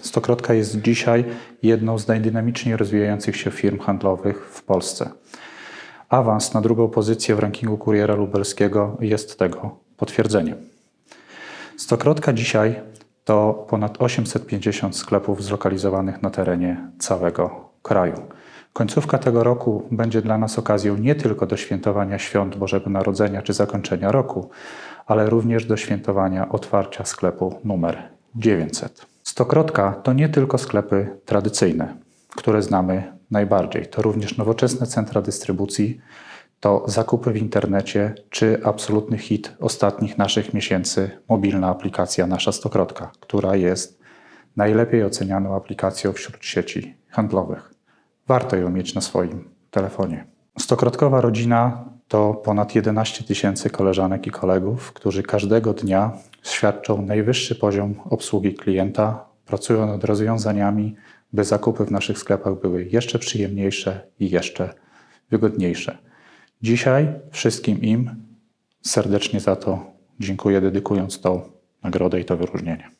Stokrotka jest dzisiaj jedną z najdynamiczniej rozwijających się firm handlowych w Polsce. Awans na drugą pozycję w rankingu kuriera lubelskiego jest tego potwierdzeniem. Stokrotka dzisiaj to ponad 850 sklepów zlokalizowanych na terenie całego kraju. Końcówka tego roku będzie dla nas okazją nie tylko do świętowania świąt Bożego Narodzenia czy zakończenia roku, ale również do świętowania otwarcia sklepu numer 900. Stokrotka to nie tylko sklepy tradycyjne, które znamy najbardziej. To również nowoczesne centra dystrybucji, to zakupy w internecie, czy absolutny hit ostatnich naszych miesięcy mobilna aplikacja Nasza Stokrotka, która jest najlepiej ocenianą aplikacją wśród sieci handlowych. Warto ją mieć na swoim telefonie. Stokrotkowa rodzina to ponad 11 tysięcy koleżanek i kolegów, którzy każdego dnia świadczą najwyższy poziom obsługi klienta, pracują nad rozwiązaniami, by zakupy w naszych sklepach były jeszcze przyjemniejsze i jeszcze wygodniejsze. Dzisiaj wszystkim im serdecznie za to dziękuję, dedykując tą nagrodę i to wyróżnienie.